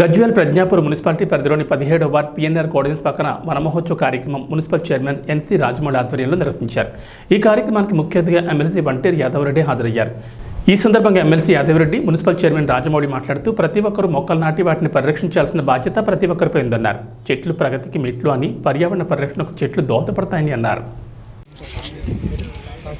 Gajwel Pragnapur municipality పరిధిలోని పదిహేడవ ward PNR కోడెన్స్ పక్కన వనమహోత్సవ కార్యక్రమం మున్సిపల్ చైర్మన్ ఎన్సీ రాజమౌళి ఆధ్వర్యంలో నిర్వహించారు. ఈ కార్యక్రమానికి ముఖ్య అతిథిగా ఎమ్మెల్సీ వంటేరు యాదవరెడ్డి హాజరయ్యారు. ఈ సందర్భంగా MLC Yadavareddy municipal chairman Rajamouli మాట్లాడుతూ ప్రతి ఒక్కరూ మొక్కలు నాటి వాటిని పరిరక్షించాల్సిన బాధ్యత ప్రతి ఒక్కరిపై ఉందన్నారు. చెట్లు ప్రగతికి మెట్లు అని పర్యావరణ పరిరక్షణకు చెట్లు దోహదపడతాయని అన్నారు.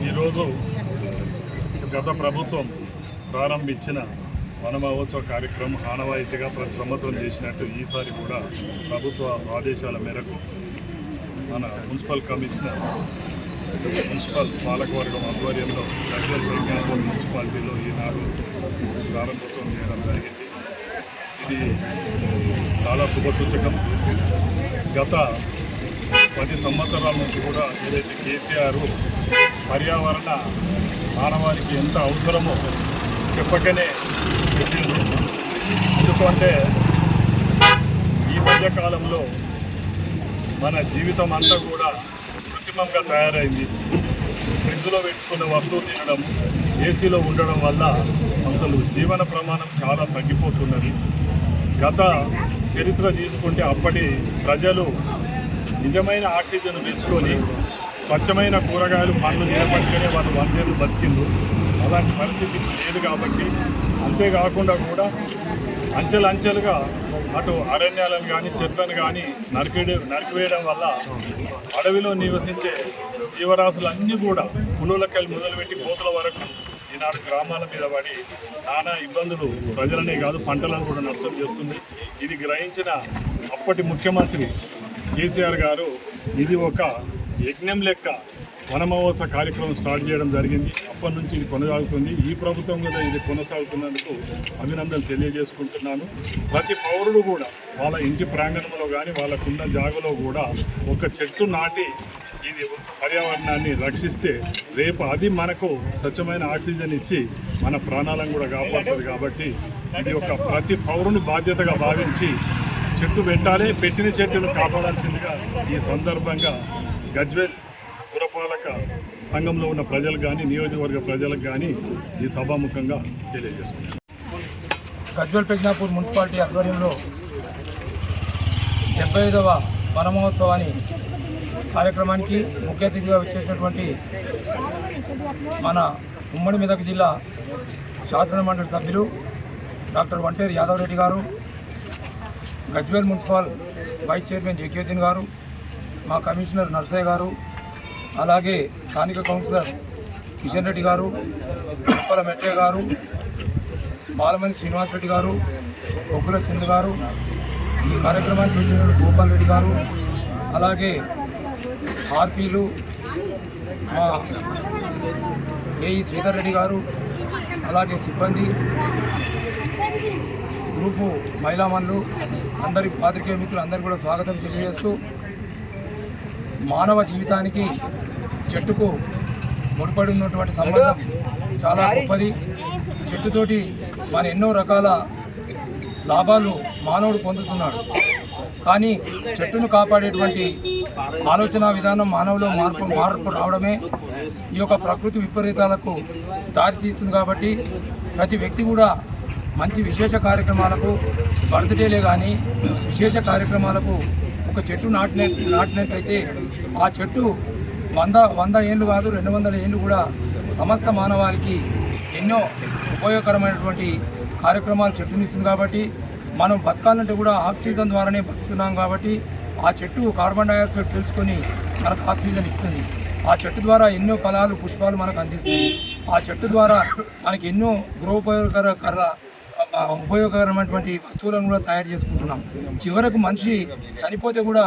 ఈరోజు గత ప్రభుత్వం ప్రారంభించిన వన మహోత్సవ కార్యక్రమం ఆనవాయితీగా ప్రతి సంవత్సరం చేసినట్టు ఈసారి కూడా ప్రభుత్వ ఆదేశాల మేరకు మన మున్సిపల్ కమిషనర్ మున్సిపల్ పాలకవర్గం ఆధ్వర్యంలో దగ్గర ప్రజ్ఞాపూర్ మున్సిపాలిటీలో ఈనాడు ప్రారంభోత్సవం చేయడం జరిగింది. ఇది చాలా శుభసూచకం గత పది సంవత్సరాల నుంచి కూడా ఏదైతే కేసీఆర్ పర్యావరణ మానవానికి ఎంత అవసరమో చెప్పకనే చెప్పింది ఎందుకంటే ఈ మధ్యకాలంలో మన జీవితం అంతా కూడా కృత్రిమంగా తయారైంది. ఫ్రిడ్జ్లో పెట్టుకున్న వస్తువు తినడం ఏసీలో ఉండడం వల్ల అసలు జీవన ప్రమాణం చాలా తగ్గిపోతున్నది. గత చరిత్ర తీసుకుంటే అప్పటి ప్రజలు నిజమైన ఆక్సిజన్ తీసుకొని స్వచ్ఛమైన కూరగాయలు పండ్లు తినబట్టుకునే వాళ్ళు వందేళ్ళు బతికిండ్రు. అలాంటి పరిస్థితి లేదు కాబట్టి అంతేకాకుండా కూడా అంచెలంచెలుగా అటు అరణ్యాలను కానీ చెట్లను కానీ నరికేయడం నరికివేయడం వల్ల అడవిలో నివసించే జీవరాశులన్నీ కూడా పులులకెళ్ళి మొదలుపెట్టి కోతుల వరకు ఈనాడు గ్రామాల మీద పడి నానా ఇబ్బందులు ప్రజలనే కాదు పంటలను కూడా నష్టం చేస్తుంది. ఇది గ్రహించిన అప్పటి ముఖ్యమంత్రి కేసీఆర్ గారు ఇది ఒక యజ్ఞం లెక్క వనమహోత్సవ కార్యక్రమం స్టార్ట్ చేయడం జరిగింది. అప్పటి నుంచి ఇది కొనసాగుతుంది. ఈ ప్రభుత్వం కూడా ఇది కొనసాగుతున్నందుకు అభినందనలు తెలియజేసుకుంటున్నాను. ప్రతి పౌరుడు కూడా వాళ్ళ ఇంటి ప్రాంగణంలో కానీ వాళ్ళకున్న జాగలో కూడా ఒక చెట్టు నాటి ఇది పర్యావరణాన్ని రక్షిస్తే రేపు అది మనకు స్వచ్ఛమైన ఆక్సిజన్ ఇచ్చి మన ప్రాణాలను కూడా కాపాడుతుంది కాబట్టి ఇది ఒక ప్రతి పౌరుని బాధ్యతగా భావించి చెట్టు పెట్టాలి. పెట్టిన చెట్టును కాపాడాల్సిందిగా ఈ సందర్భంగా గజ్వేల్ పురపాలక సంఘంలో ఉన్న ప్రజలకు కానీ నియోజకవర్గ ప్రజలకు కానీ ఈ సభాముఖంగా తెలియజేసుకుంటాం గజ్వల్ పెజ్నాపూర్ మున్సిపాలిటీ ఆధ్వర్యంలో డెబ్బై ఐదవ వనమహోత్సవాన్ని కార్యక్రమానికి ముఖ్య అతిథిగా వచ్చేసినటువంటి మన ఉమ్మడి మెదక్ జిల్లా శాసన మండలి సభ్యులు డాక్టర్ వంటేరు యాదవ్ రెడ్డి గారు Gajwel municipal vice chairman Jagyoddin గారు మా కమిషనర్ నర్సయ్య గారు అలాగే స్థానిక కౌన్సిలర్ కిషన్ రెడ్డి గారు ఉప్పల మెట్టే గారు బాలమణి శ్రీనివాసరెడ్డి గారు బొగ్గుల చంద్ర గారు ఈ కార్యక్రమానికి వచ్చిన గోపాల్ రెడ్డి గారు అలాగే ఆర్పీలు మా ఏఈ శ్రీధర్ రెడ్డి గారు అలాగే సిబ్బంది గ్రూపు మహిళా మనులు అందరి పాత్రికేయ మిత్రులు అందరికీ కూడా స్వాగతం తెలియజేస్తూ మానవ జీవితానికి చెట్టుకు ముడిపడి ఉన్నటువంటి సంబంధం చాలా గొప్పది. చెట్టుతోటి మన ఎన్నో రకాల లాభాలు మానవుడు పొందుతున్నాడు. కానీ చెట్టును కాపాడేటువంటి ఆలోచన విధానం మానవులో మార్పు మార్పు రావడమే ఈ యొక్క ప్రకృతి విపరీతాలకు దారితీస్తుంది కాబట్టి ప్రతి వ్యక్తి కూడా మంచి విశేష కార్యక్రమాలకు బర్త్డేలే కానీ విశేష కార్యక్రమాలకు ఒక చెట్టు నాటిన నాటినట్లయితే ఆ చెట్టు వంద వంద ఏళ్ళు కాదు రెండు వందల ఏళ్ళు కూడా సమస్త మానవానికి ఎన్నో ఉపయోగకరమైనటువంటి కార్యక్రమాలు చెట్టునిస్తుంది కాబట్టి మనం బతకాలంటే కూడా ఆక్సిజన్ ద్వారానే బతుకుతున్నాం కాబట్టి ఆ చెట్టు కార్బన్ డైఆక్సైడ్ తెలుసుకొని మనకు ఆక్సిజన్ ఇస్తుంది. ఆ చెట్టు ద్వారా ఎన్నో ఫలాలు పుష్పాలు మనకు అందిస్తుంది. ఆ చెట్టు ద్వారా మనకి ఎన్నో గృహోపయోగకర ఉపయోగకరమైనటువంటి వస్తువులను కూడా తయారు చేసుకుంటున్నాం. చివరకు మనిషి చనిపోతే కూడా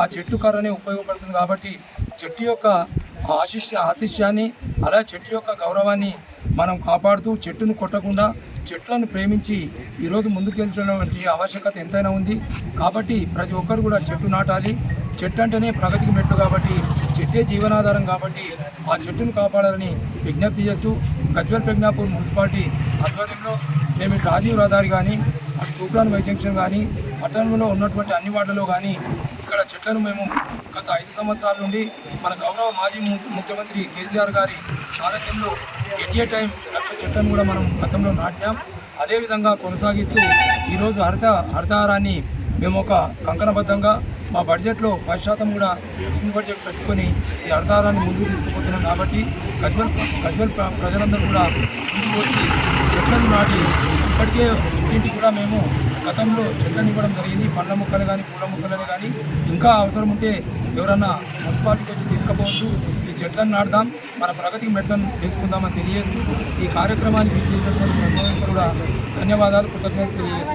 ఆ చెట్టు కర్రనే ఉపయోగపడుతుంది కాబట్టి చెట్టు యొక్క ఆశిష్ ఆతిష్యాన్ని అలా చెట్టు యొక్క గౌరవాన్ని మనం కాపాడుతూ చెట్టును కొట్టకుండా చెట్లను ప్రేమించి ఈరోజు ముందుకెళ్ళినటువంటి ఆవశ్యకత ఎంతైనా ఉంది. కాబట్టి ప్రతి ఒక్కరు కూడా చెట్టు నాటాలి. చెట్టు అంటేనే ప్రగతికి మెట్టు కాబట్టి చెట్టే జీవనాధారం కాబట్టి ఆ చెట్టును కాపాడాలని విజ్ఞప్తి చేస్తూ గజ్వల్ ప్రజ్ఞాపూర్ మున్సిపాలిటీ ఆధ్వర్యంలో మేము రాజీవ్ రహదారి కానీ అటు తూప్రాన్ వై జంక్షన్ కానీ పట్టణంలో ఉన్నటువంటి అన్ని వార్డులో కానీ ఇక్కడ చెట్లను మేము గత ఐదు సంవత్సరాల నుండి మన గౌరవ మాజీ ము- ముఖ్యమంత్రి కేసీఆర్ గారి సారథ్యంలో ఎట్ ఏ టైం లక్ష చెట్లను కూడా మనం గతంలో నాటినాం. అదేవిధంగా కొనసాగిస్తూ ఈరోజు హరిత హరితహారాన్ని మేము ఒక కంకణబద్ధంగా మా బడ్జెట్లో పది శాతం కూడా ఇన్ బడ్జెట్ పెట్టుకొని ఈ హరితహారాన్ని ముందుకు తీసుకుపోతున్నాం కాబట్టి గజ్వల్ గజ్వల్ ప్ర- ప్రజలందరూ కూడా ముందుకు వచ్చి చెట్లను నాటి ఇప్పటికే ఇంటికి కూడా మేము గతంలో చెట్లను ఇవ్వడం జరిగింది. పండ్ల మొక్కలు కానీ పూల మొక్కలు కానీ ఇంకా అవసరం ఉంటే ఎవరన్నా మున్సిపాలిటీకి వచ్చి తీసుకుపోవచ్చు. ఈ చెట్లను నాటుదాం మన ప్రగతికి మెట్లను తీసుకుందామని తెలియజేస్తూ ఈ కార్యక్రమానికి చేసినటువంటి కూడా ధన్యవాదాలు కృతజ్ఞతలు తెలియజేస్తున్నాం